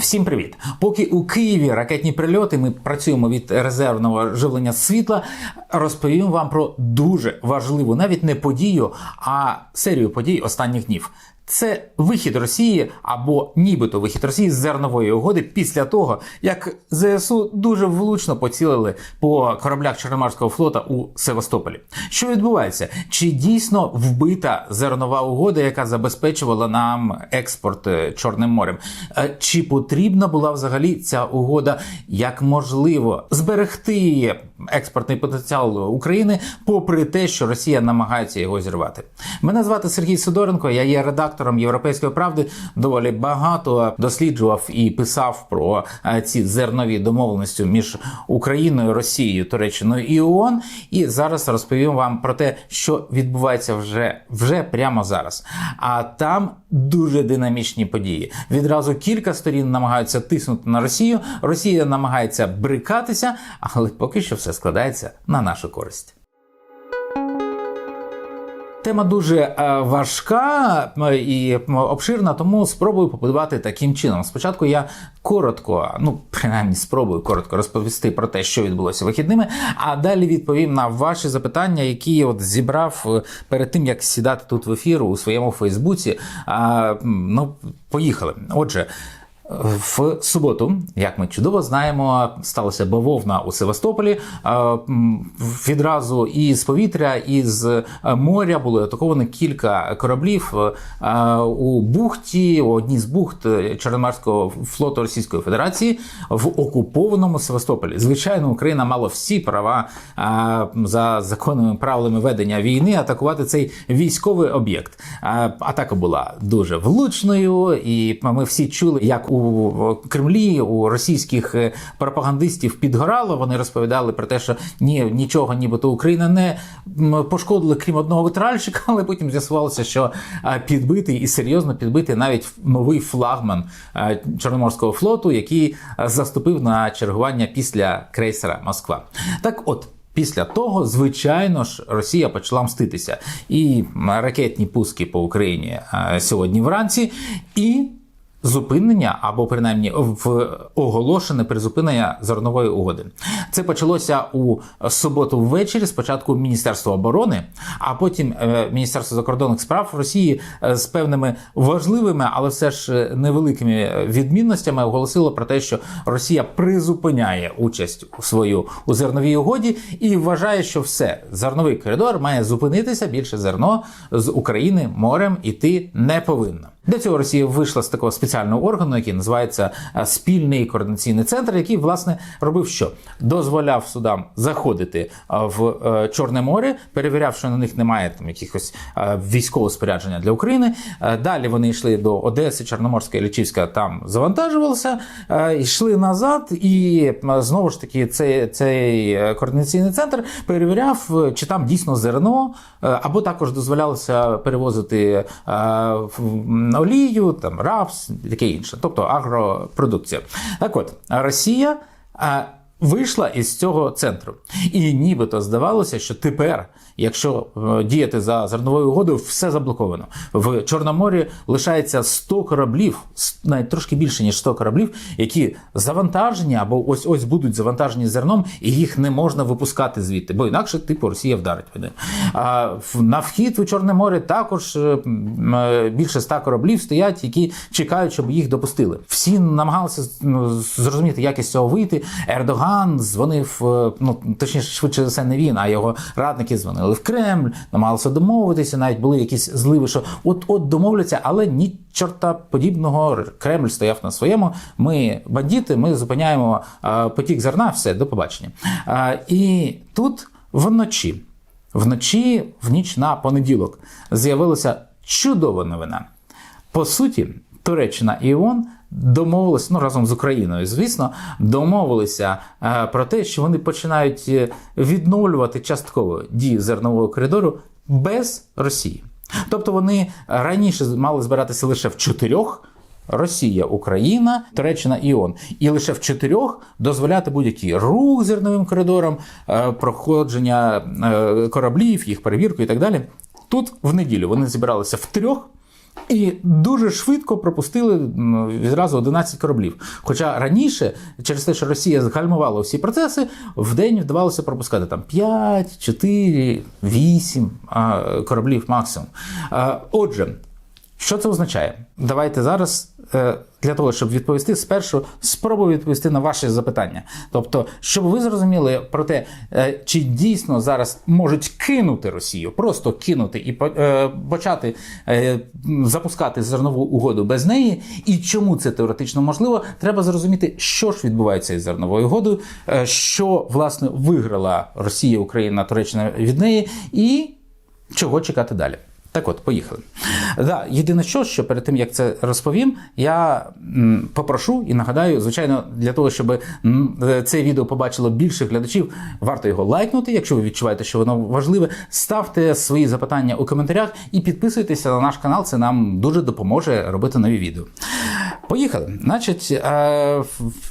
Всім привіт! Поки у Києві ракетні прильоти, ми працюємо від резервного живлення світла. Розповім вам про дуже важливу навіть не подію, а серію подій останніх днів. Це вихід Росії або нібито вихід Росії з зернової угоди після того, як ЗСУ дуже влучно поцілили по кораблях Чорноморського флота у Севастополі. Що відбувається? Чи дійсно вбита зернова угода, яка забезпечувала нам експорт е, Чорним морем? Е, Чи потрібна була взагалі ця угода як можливо зберегти експортний потенціал України, попри те, що Росія намагається його зірвати? Мене звати Сергій Сидоренко, я є редактором Європейської правди. Доволі багато досліджував і писав про е, ці зернові домовленості між Україною, Росією, Туреччиною і ООН. І зараз розповім вам про те, що відбувається вже, вже прямо зараз. А там дуже динамічні події. Відразу кілька сторін намагаються тиснути на Росію. Росія намагається брикатися, але поки що все складається на нашу користь. Тема дуже е, важка і обширна, тому спробую побудувати таким чином. Спочатку я коротко, ну принаймні спробую коротко розповісти про те, що відбулося вихідними, а далі відповім на ваші запитання, які я от зібрав е, перед тим, як сідати тут в ефір у своєму Фейсбуці. Ну, поїхали. Отже. В суботу, як ми чудово знаємо, сталася бавовна у Севастополі. Е, Відразу із повітря, із е, моря було атаковано кілька кораблів е, у бухті, у одній з бухт Чорноморського флоту Російської Федерації в окупованому Севастополі. Звичайно, Україна мала всі права за законними правилами ведення війни атакувати цей військовий об'єкт. Атака була дуже влучною, і ми всі чули, як у Кремлі у російських е, пропагандистів підгорало. Вони розповідали про те, що ні, нічого, нібито Україна не м, пошкодили, крім одного витральщика, але потім з'ясувалося, що е, підбитий і серйозно підбитий навіть новий флагман е, Чорноморського флоту, який заступив на чергування після крейсера Москва. Так от. Після того, звичайно ж, Росія почала мститися. І ракетні пуски по Україні сьогодні вранці, і зупинення або принаймні в оголошене призупинення зернової угоди. Це почалося у суботу ввечері. Спочатку Міністерство оборони, а потім е, Міністерство закордонних справ Росії е, з певними важливими, але все ж е, невеликими відмінностями оголосило про те, що Росія призупиняє участь у свою у зерновій угоді і вважає, що все зерновий коридор має зупинитися. Більше зерно з України морем іти не повинно. Для цього Росія вийшла з такого спеціального органу, який називається е, спільний координаційний центр, який власне робив що дозволяв судам заходити е, в е, Чорне море, перевіряв, що на них немає там якихось військового спорядження для України. Далі вони йшли до Одеси, Чорноморська, Лічівська, там завантажувалися, йшли назад, і знову ж таки цей, цей координаційний центр перевіряв, чи там дійсно зерно, або також дозволялося перевозити олію, там рапс, таке інше, тобто агропродукція. Так от, Росія. Вийшла із цього центру, і нібито здавалося, що тепер, якщо е, діяти за зерновою угодою, все заблоковано. В Чорноморі лишається 100 кораблів, навіть трошки більше ніж 100 кораблів, які завантажені або ось ось будуть завантажені зерном, і їх не можна випускати звідти, бо інакше типу Росія вдарить мене. А на вхід у Чорне море також е, е, більше 100 кораблів стоять, які чекають, щоб їх допустили. Всі намагалися ну, зрозуміти, як із цього вийти. Ердоган дзвонив, е, ну точніше, швидше за все, не він, а його радники дзвонили в Кремль, намагалися домовитися. Навіть були якісь зливи, що от от домовляться, але ні чорта подібного. Кремль стояв на своєму. Ми бандити, ми зупиняємо е, потік зерна. Все, до побачення. Е, І тут вночі. Вночі, в ніч на понеділок, з'явилася чудова новина. По суті, Туреччина і ООН домовилися, ну разом з Україною, звісно, домовилися е, про те, що вони починають е, відновлювати частково дії зернового коридору без Росії. Тобто вони раніше мали збиратися лише в чотирьох. Росія, Україна, Туреччина і ООН. І лише в чотирьох дозволяти будь-який рух зерновим коридором, е, проходження кораблів, їх перевірку і так далі. Тут в неділю вони зібралися в трьох І дуже швидко пропустили відразу 11 кораблів. Хоча раніше, через те, що Росія згальмувала всі процеси, в день вдавалося пропускати там 5, 4, 8 а, кораблів максимум. Отже, що це означає? Давайте зараз е, для того, щоб відповісти, спершу спробую відповісти на ваші запитання. Тобто, щоб ви зрозуміли про те, е, чи дійсно зараз можуть кинути Росію, просто кинути і е, почати е, запускати зернову угоду без неї, і чому це теоретично можливо, треба зрозуміти, що ж відбувається із зерновою угодою, що власне виграла Росія, Україна, Туреччина від неї, і чого чекати далі. Так от, поїхали. Да, єдине що, що перед тим як це розповім, я попрошу і нагадаю, звичайно, для того, щоб це відео побачило більше глядачів, варто його лайкнути, якщо ви відчуваєте, що воно важливе. Ставте свої запитання у коментарях і підписуйтеся на наш канал. Це нам дуже допоможе робити нові відео. Поїхали. Значить, е,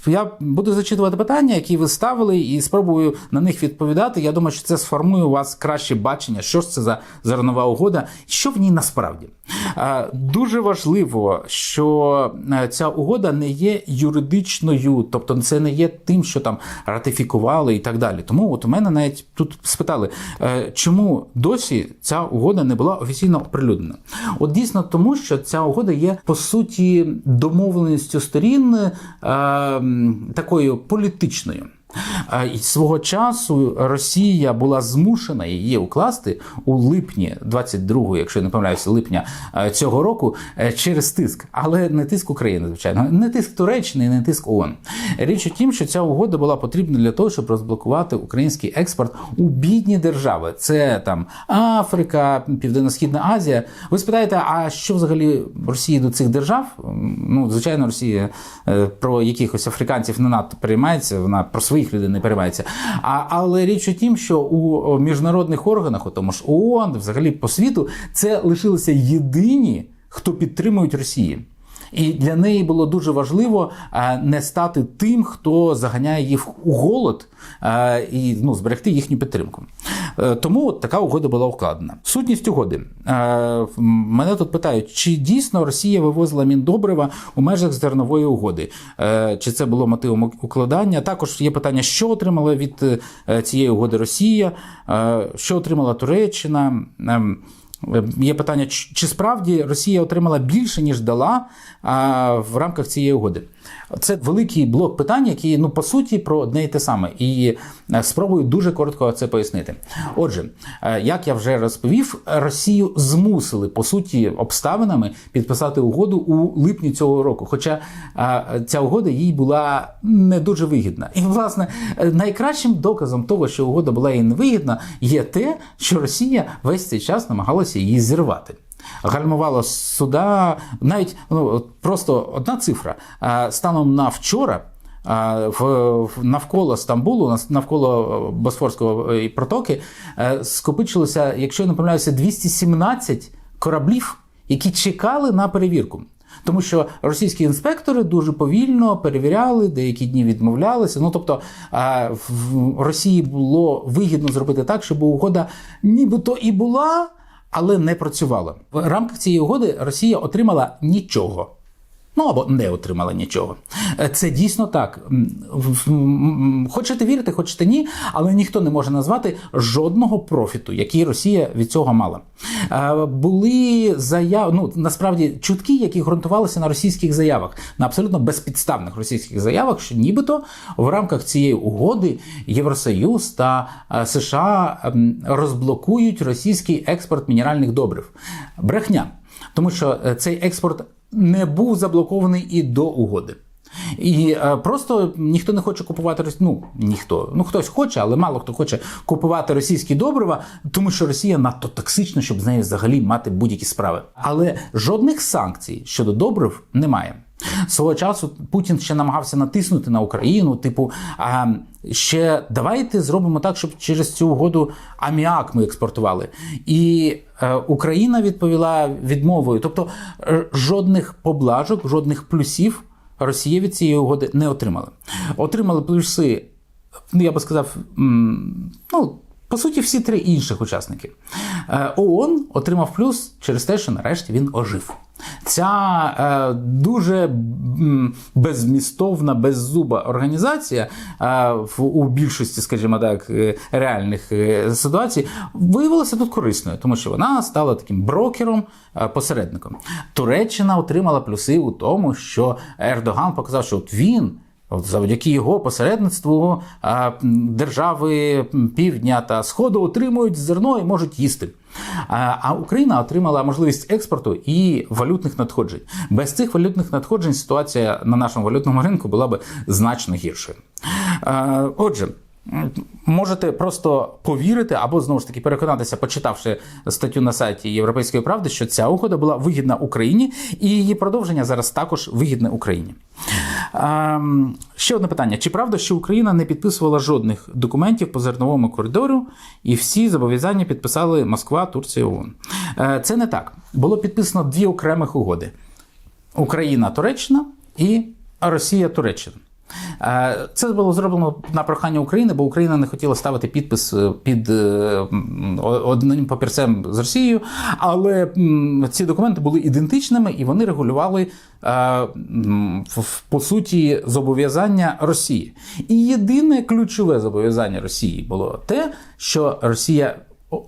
я буду зачитувати питання, які ви ставили, і спробую на них відповідати. Я думаю, що це сформує у вас краще бачення, що ж це за зернова угода, що в ній насправді. Е, Дуже важливо, що е, ця угода не є юридичною, тобто це не є тим, що там ратифікували і так далі. Тому от у мене навіть тут спитали, е, чому досі ця угода не була офіційно оприлюднена. От дійсно тому, що ця угода є по суті домовленістю сторін такою політичною. Е, І свого часу Росія була змушена її укласти у липні 22-го, якщо не помиляюся, липня е, цього року е, через тиск, але не тиск України, звичайно, не тиск Туреччини, не тиск ООН. Річ у тім, що ця угода була потрібна для того, щоб розблокувати український експорт у бідні держави. Це там Африка, Південно-Східна Азія. Ви спитаєте, а що взагалі Росії до цих держав? Ну, звичайно, Росія про якихось африканців не надто переймається, вона про своїх людей не переймається. А, але річ у тім, що у міжнародних органах, у тому ж ООН, взагалі по світу, це лишилися єдині, хто підтримують Росії. І для неї було дуже важливо е, не стати тим, хто заганяє їх у голод е, і ну, зберегти їхню підтримку. Е, Тому от така угода була укладена. Сутність угоди. Мене тут питають, чи дійсно Росія вивозила міндобрива у межах зернової угоди? Чи це було мотивом укладання? Також є питання, що отримала від цієї угоди Росія, що отримала Туреччина. Ем, Є питання, чи справді Росія отримала більше, ніж дала в рамках цієї угоди. Це великий блок питань, які ну по суті про одне і те саме. І е, спробую дуже коротко це пояснити. Отже, е, як я вже розповів, Росію змусили по суті обставинами підписати угоду у липні цього року. Хоча е, ця угода їй була не дуже вигідна. І власне найкращим доказом того, що угода була їй невигідна, є те, що Росія весь цей час намагалася її зірвати. Гальмувала суда, навіть ну просто одна цифра. Станом на вчора. В навколо Стамбулу, навколо Босфорського е, протоки, е, скопичилося, якщо я не помиляюся, 217 кораблів, які чекали на перевірку. Тому що російські інспектори дуже повільно перевіряли, деякі дні відмовлялися. Ну тобто в Росії було вигідно зробити так, щоб угода нібито і була, але не працювало. В рамках цієї угоди Росія отримала нічого. Ну або не отримала нічого. Е, Це дійсно так. Хочете вірити, хочете ні, але ніхто не може назвати жодного профіту, який Росія від цього мала. Е, Були заяви, ну насправді чутки, які ґрунтувалися на російських заявах, на абсолютно безпідставних російських заявах, що нібито в рамках цієї угоди Євросоюз та е, США ем, розблокують російський експорт мінеральних добрив. Брехня. Тому що цей експорт не був заблокований і до угоди. І е, просто ніхто не хоче купувати ну ніхто. Ну хтось хоче, але мало хто хоче купувати російські добрива, тому що Росія надто токсична, щоб з нею взагалі мати будь-які справи. Але жодних санкцій щодо добрив немає. Свого часу Путін ще намагався натиснути на Україну, типу, а, ще давайте зробимо так, щоб через цю угоду аміак ми експортували. І е, Україна відповіла відмовою. Тобто е, жодних поблажок, жодних плюсів Росія від цієї угоди не отримала. Отримали плюси, ну я би сказав, ну. По суті, всі три інших учасники. Е, ООН отримав плюс через те, що нарешті він ожив. Ця е, дуже безмістовна, беззуба організація е, в, у більшості, скажімо так, е, реальних е, ситуацій виявилася тут корисною, тому що вона стала таким брокером, е, посередником. Туреччина отримала плюси у тому, що Ердоган показав, що от він. Завдяки його посередництву держави півдня та сходу отримують зерно і можуть їсти. А, а Україна отримала можливість експорту і валютних надходжень. Без цих валютних надходжень ситуація на нашому валютному ринку була би значно гіршою. Отже. Можете просто повірити або знову ж таки переконатися, почитавши статтю на сайті Європейської правди, що ця угода була вигідна Україні, і її продовження зараз також вигідне Україні. Ем, ще одне питання: чи правда, що Україна не підписувала жодних документів по зерновому коридору, і всі зобов'язання підписали Москва, Турція, ООН? Е, це не так. Було підписано дві окремих угоди: Україна, Туреччина і Росія, Туреччина. Е, Це було зроблено на прохання України, бо Україна не хотіла ставити підпис е, під е, одним папірцем з Росією, але ці документи були ідентичними і вони регулювали по суті зобов'язання Росії. І єдине ключове зобов'язання Росії було те, що Росія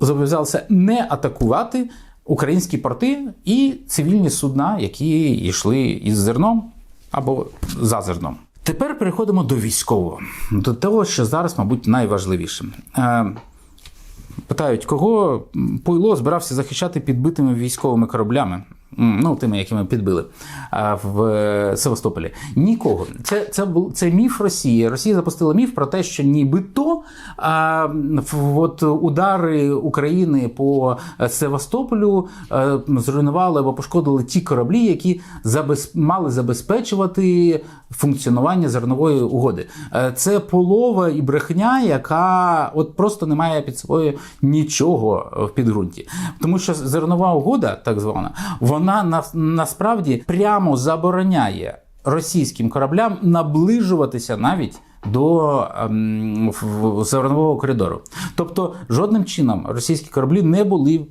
зобов'язалася не атакувати українські порти і цивільні судна, які йшли із зерном або за зерном. Тепер переходимо до військового, до того, що зараз, мабуть, найважливіше. Питають, кого Пойло збирався захищати підбитими військовими кораблями, ну тими, які ми підбили в е, Севастополі. Нікого. Це, це, був це міф Росії. Росія запустила міф про те, що нібито а, от удари України по е, Севастополю е, зруйнували або пошкодили ті кораблі, які забез... мали забезпечувати функціонування зернової угоди. Це полова і брехня, яка от просто не має під собою нічого в підґрунті. Тому що зернова угода, так звана, вона на, насправді прямо забороняє російським кораблям наближуватися навіть до ем, зернового коридору. Тобто, жодним чином російські кораблі не були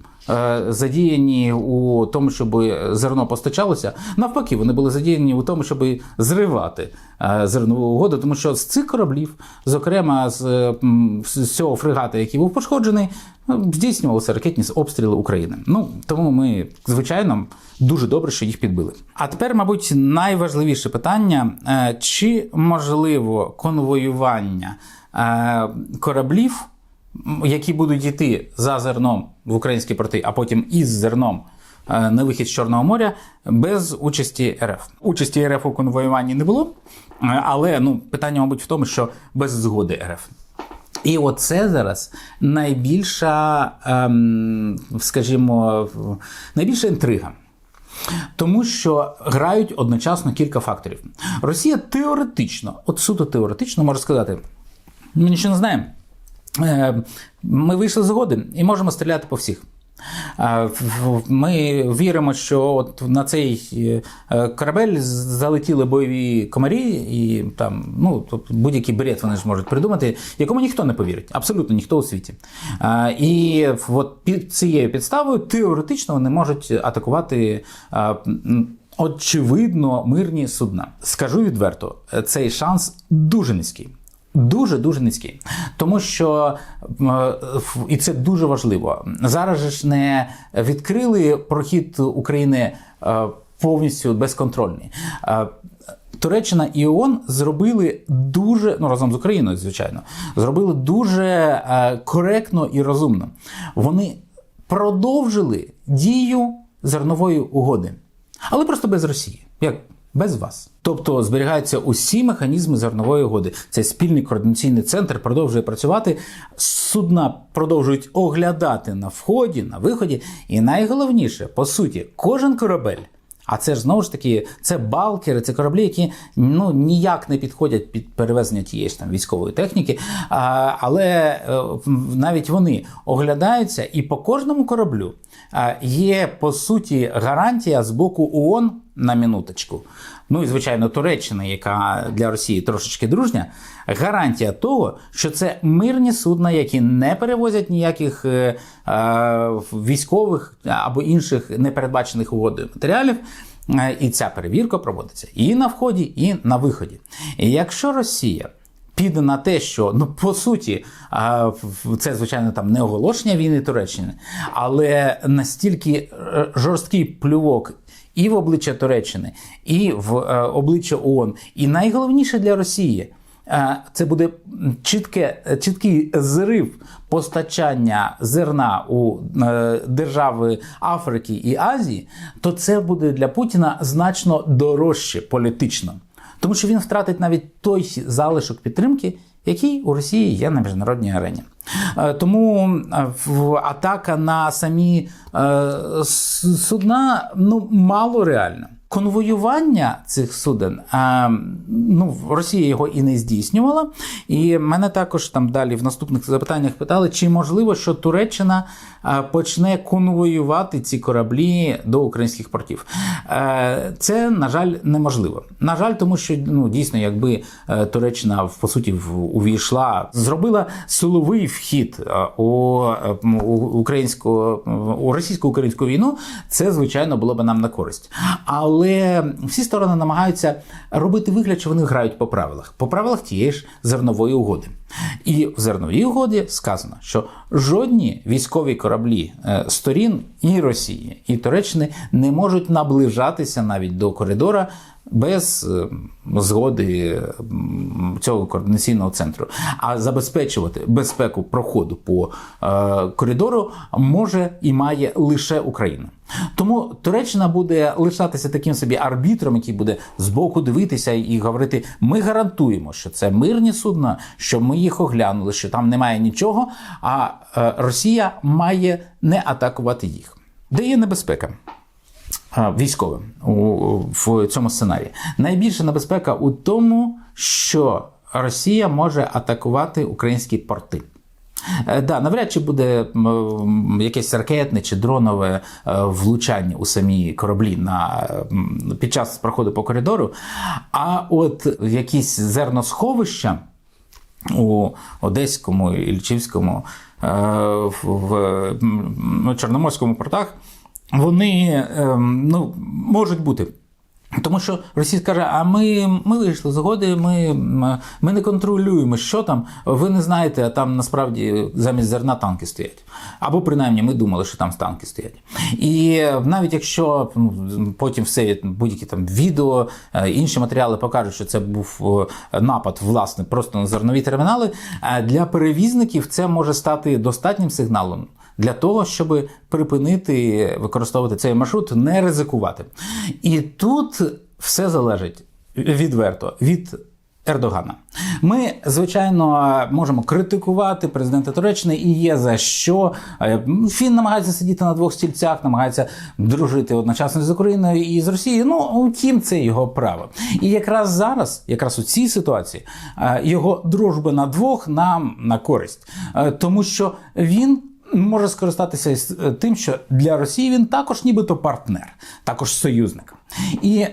задіяні у тому, щоб зерно постачалося. Навпаки, вони були задіяні у тому, щоб зривати е, зернову угоду, тому що з цих кораблів, зокрема з, е, з цього фрегата, який був пошкоджений, здійснювалися ракетні обстріли України. Ну тому ми, звичайно, дуже добре, що їх підбили. А тепер, мабуть, найважливіше питання: е, чи можливо конвоювання е, кораблів, які будуть йти за зерном в українські порти, а потім із зерном. е, На вихід з Чорного моря без участі РФ. Участі РФ у конвоюванні не було, е, але ну питання, мабуть, в тому, що без згоди РФ. І оце зараз найбільша, ем, скажімо, найбільша інтрига. Тому що грають одночасно кілька факторів. Росія теоретично, от суто теоретично може сказати: ми нічого не знаємо. Е, Ми вийшли згоди і можемо стріляти по всіх. Е, Ми віримо, що от на цей е, корабель залетіли бойові комарі, і там ну будь-який бред вони ж можуть придумати, якому ніхто не повірить, абсолютно ніхто у світі. І от під цією підставою теоретично вони можуть атакувати. Очевидно, мирні судна. Скажу відверто, цей шанс дуже низький. Дуже дуже низький, тому що і це дуже важливо. Зараз ж не відкрили прохід України е, повністю безконтрольний. Е, Туреччина і ООН зробили дуже ну разом з Україною, звичайно, зробили дуже е, коректно і розумно. Вони продовжили дію зернової угоди, але просто без Росії. Як без вас. Тобто зберігаються усі механізми зернової угоди. Цей спільний координаційний центр продовжує працювати, судна продовжують оглядати на вході, на виході. І найголовніше, по суті, кожен корабель. А це ж знову ж таки це балкери, це кораблі, які ну ніяк не підходять під перевезення тієї ж там військової техніки. А, але е, навіть вони оглядаються, і по кожному кораблю є по суті гарантія з боку ООН на минуточку. Ну і звичайно, Туреччина, яка для Росії трошечки дружня, гарантія того, що це мирні судна, які не перевозять ніяких е, е, військових або інших непередбачених угодою матеріалів. Е, І ця перевірка проводиться і на вході, і на виході. І якщо Росія піде на те, що ну по суті, в- це звичайно там не оголошення війни Туреччини, але настільки е, жорсткий плювок. І в обличчя Туреччини, і в е, обличчя ООН. І найголовніше для Росії е, це буде чітке, чіткий зрив постачання зерна у е, держави Африки і Азії, то це буде для Путіна значно дорожче політично. Тому що він втратить навіть той залишок підтримки, який у Росії є на міжнародній арені. Е, Тому е, атака на самі е, судна ну, мало реальна. Конвоювання цих суден, е, ну, Росія його і не здійснювала. І мене також там далі в наступних запитаннях питали, чи можливо, що Туреччина почне конвоювати ці кораблі до українських портів. Е, Це, на жаль, неможливо. На жаль, тому що ну, дійсно, якби е, Туреччина по суті увійшла, зробила силовий вхід у, е, у українську у російсько-українську війну, це звичайно було б нам на користь. Але всі сторони намагаються робити вигляд, що вони грають по правилах, по правилах тієї ж зернової угоди. І в зерновій угоді сказано, що жодні військові кораблі е, сторін і Росії, і Туреччини не можуть наближатися навіть до коридора без е, згоди цього координаційного центру. А забезпечувати безпеку проходу по е, коридору може і має лише Україна. Тому Туреччина буде лишатися таким собі арбітром, який буде збоку дивитися і говорити: ми гарантуємо, що це мирні судна, що ми їх оглянули, що там немає нічого. А е, Росія має не атакувати їх. Де є небезпека? Військовим в цьому сценарії. Найбільша небезпека у тому, що Росія може атакувати українські порти. Е, Да, навряд чи буде якесь ракетне чи дронове е, влучання у самі кораблі на, під час проходу по коридору. А от якісь зерносховища у Одеському Ільчівському е, в, в ну, Чорноморському портах, вони ем, ну, можуть бути. Тому що Росія каже, а ми, ми вийшли згоди, ми, ми не контролюємо, що там. Ви не знаєте, а там насправді замість зерна танки стоять. Або принаймні ми думали, що там танки стоять. І навіть якщо ну, потім все будь-які там відео, е, інші матеріали покажуть, що це був е, напад власне просто на зернові термінали, е, для перевізників це може стати достатнім сигналом для того, щоб припинити використовувати цей маршрут, не ризикувати. І тут все залежить відверто від. Ердогана. Ми, звичайно, можемо критикувати президента Туреччини і є за що. Е, Він намагається сидіти на двох стільцях, намагається дружити одночасно з Україною і з Росією. Ну, втім, це його право. І якраз зараз, якраз у цій ситуації, е, його дружба на двох нам на користь, Е, тому що він може скористатися е, тим, що для Росії він також нібито партнер, також союзник. І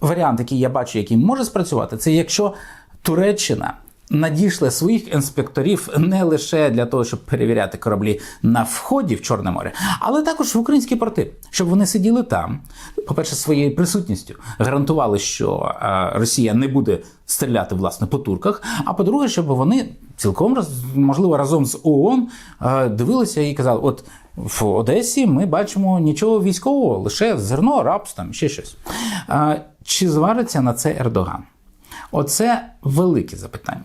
варіант, який я бачу, який може спрацювати, це якщо Туреччина надійшли своїх інспекторів не лише для того, щоб перевіряти кораблі на вході в Чорне море, але також в українські порти, щоб вони сиділи там. По-перше, своєю присутністю гарантували, що е, Росія не буде стріляти власне по турках. А по-друге, щоб вони цілком можливо разом з ООН е, дивилися і казали: от. В Одесі ми бачимо нічого військового, лише зерно, рапс, там ще щось. А, чи звариться на це Ердоган? Оце велике запитання.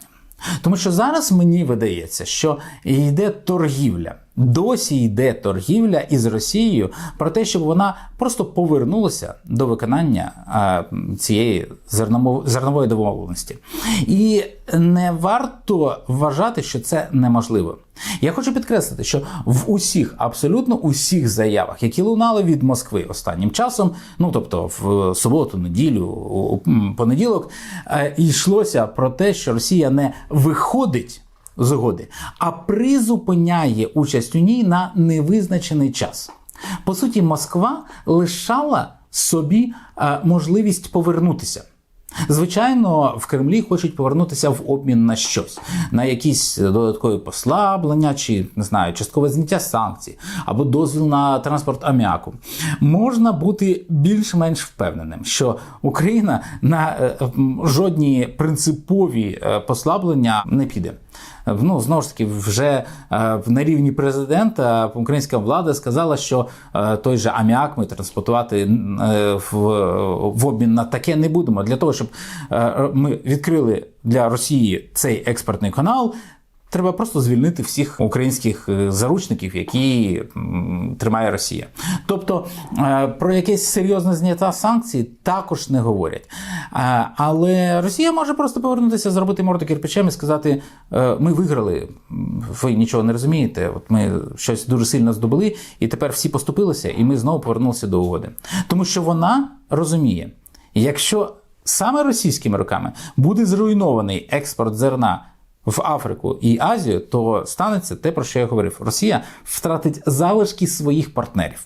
Тому що зараз мені видається, що йде торгівля. Досі йде торгівля із Росією про те, щоб вона просто повернулася до виконання цієї зернової домовленості. І не варто вважати, що це неможливо. Я хочу підкреслити, що в усіх, абсолютно усіх заявах, які лунали від Москви останнім часом, ну тобто в суботу, неділю, у понеділок, е, йшлося про те, що Росія не виходить з угоди, а призупиняє участь у ній на невизначений час. По суті, Москва лишала собі е, можливість повернутися. Звичайно, в Кремлі хочуть повернутися в обмін на щось, на якісь додаткові послаблення, чи не знаю, часткове зняття санкцій або дозвіл на транспорт аміаку. Можна бути більш-менш впевненим, що Україна на е, жодні принципові е, послаблення не піде. Ну, знову ж таки, вже е, на рівні президента українська влада сказала, що е, той же аміак ми транспортувати е, в, в обмін на таке не будемо. Для того, щоб е, ми відкрили для Росії цей експортний канал. Треба просто звільнити всіх українських е, заручників, які тримає Росія. Тобто е, про якесь серйозне зняття санкцій також не говорять. Е, Але Росія може просто повернутися, зробити морду кирпичем і сказати: ми виграли, ви нічого не розумієте. От ми щось дуже сильно здобули, і тепер всі поступилися, і ми знову повернулися до угоди. Тому що вона розуміє, якщо саме російськими руками буде зруйнований експорт зерна в Африку і Азію, то станеться те, про що я говорив. Росія втратить залишки своїх партнерів.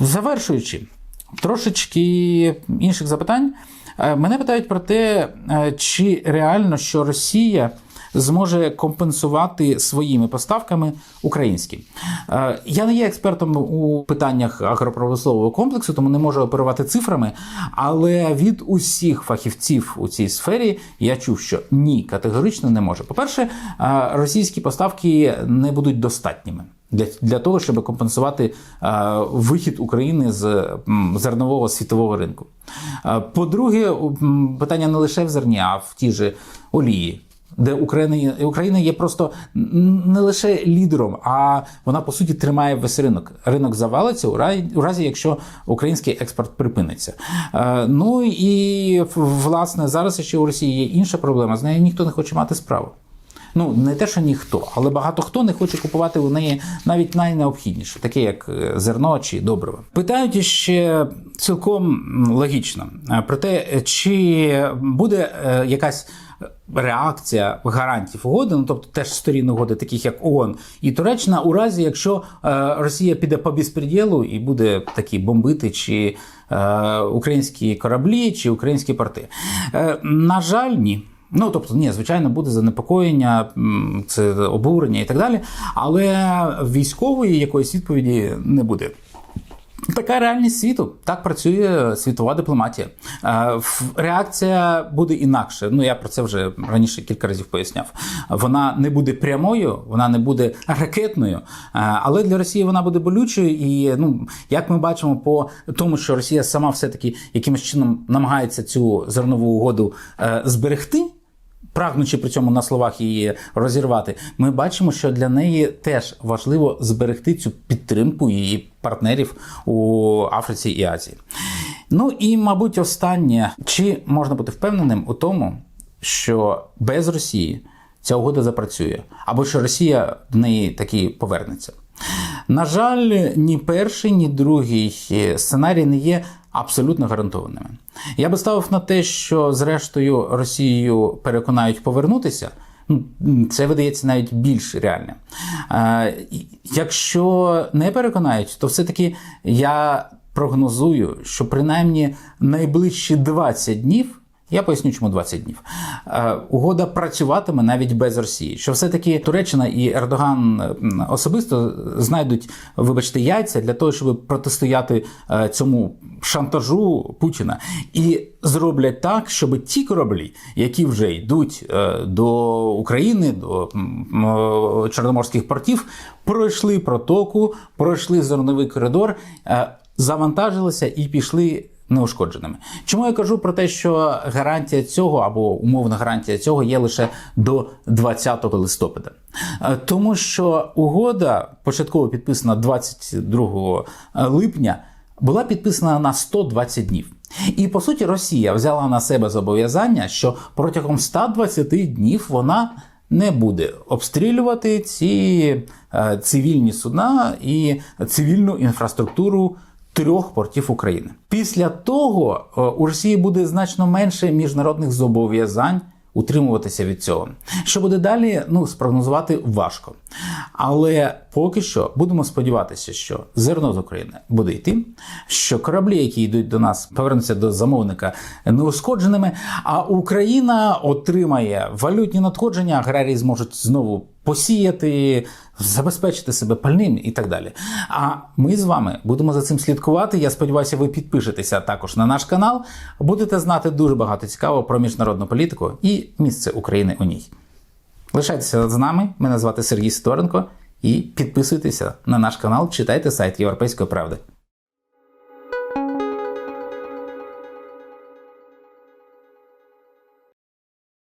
Завершуючи, трошечки інших запитань. Е, Мене питають про те, е, чи реально, що Росія зможе компенсувати своїми поставками українські. Е, Я не є експертом у питаннях агропромислового комплексу, тому не можу оперувати цифрами. Але від усіх фахівців у цій сфері я чув, що ні, категорично не може. По-перше, е, російські поставки не будуть достатніми. Для, для того, щоб компенсувати е, вихід України з зернового світового ринку. Е, по-друге, питання не лише в зерні, а в тій же олії. Де Україна, Україна є просто не лише лідером, а вона по суті тримає весь ринок. Ринок завалиться у разі, якщо український експорт припиниться. Е, ну і власне зараз ще у Росії є інша проблема. З нею ніхто не хоче мати справу. Ну, не те, що ніхто, але багато хто не хоче купувати у неї навіть найнеобхідніше, таке як е, зерно чи добриво. Питають ще цілком логічно е, про те, чи буде якась реакція гарантів угоди, ну тобто теж сторін угоди, таких як ООН і Туреччина, у разі, якщо е, Росія піде по безпреділу і буде такі бомбити чи е, українські кораблі, чи українські порти. Е, на жаль, ні. Ну, тобто, ні, звичайно, буде занепокоєння, це обурення і так далі, але військової якоїсь відповіді не буде. Така реальність світу. Так працює світова дипломатія. Е, Реакція буде інакше. Ну я про це вже раніше кілька разів поясняв. Вона не буде прямою, вона не буде ракетною, е, але для Росії вона буде болючою. І ну як ми бачимо по тому, що Росія сама все-таки якимось чином намагається цю зернову угоду е, зберегти прагнучи при цьому на словах її розірвати, ми бачимо, що для неї теж важливо зберегти цю підтримку її партнерів у Африці і Азії. Ну і, мабуть, останнє, чи можна бути впевненим у тому, що без Росії ця угода запрацює, або що Росія до неї таки повернеться. На жаль, ні перший, ні другий сценарій не є абсолютно гарантованими. Я би ставив на те, що зрештою Росію переконають повернутися. Ну, Це видається навіть більш реальним. Е, Якщо не переконають, то все-таки я прогнозую, що принаймні найближчі 20 днів. Я поясню, чому 20 днів. Е, угода працюватиме навіть без Росії. Що все-таки Туреччина і Ердоган особисто знайдуть, вибачте, яйця для того, щоб протистояти е, цьому шантажу Путіна, і зроблять так, щоб ті кораблі, які вже йдуть е, до України, до чорноморських портів, пройшли протоку, пройшли зерновий коридор, завантажилися і пішли неушкодженими. Чому я кажу про те, що гарантія цього або умовна гарантія цього є лише до 20 листопада? Е, Тому що угода, початково підписана 22 липня, була підписана на 120 днів. І по суті, Росія взяла на себе зобов'язання, що протягом 120 днів вона не буде обстрілювати ці е, цивільні судна і цивільну інфраструктуру трьох портів України. Після того е, у Росії буде значно менше міжнародних зобов'язань утримуватися від цього. Що буде далі? Ну, спрогнозувати важко. Але поки що будемо сподіватися, що зерно з України буде йти, що кораблі, які йдуть до нас, повернуться до замовника неушкодженими. А Україна отримає валютні надходження, аграрії зможуть знову посіяти, забезпечити себе пальним і так далі. А ми з вами будемо за цим слідкувати. Я сподіваюся, ви підпишетеся також на наш канал. Будете знати дуже багато цікавого про міжнародну політику і місце України у ній. Лишайтеся з нами. Мене звати Сергій Сидоренко. І підписуйтеся на наш канал, читайте сайт Європейської правди.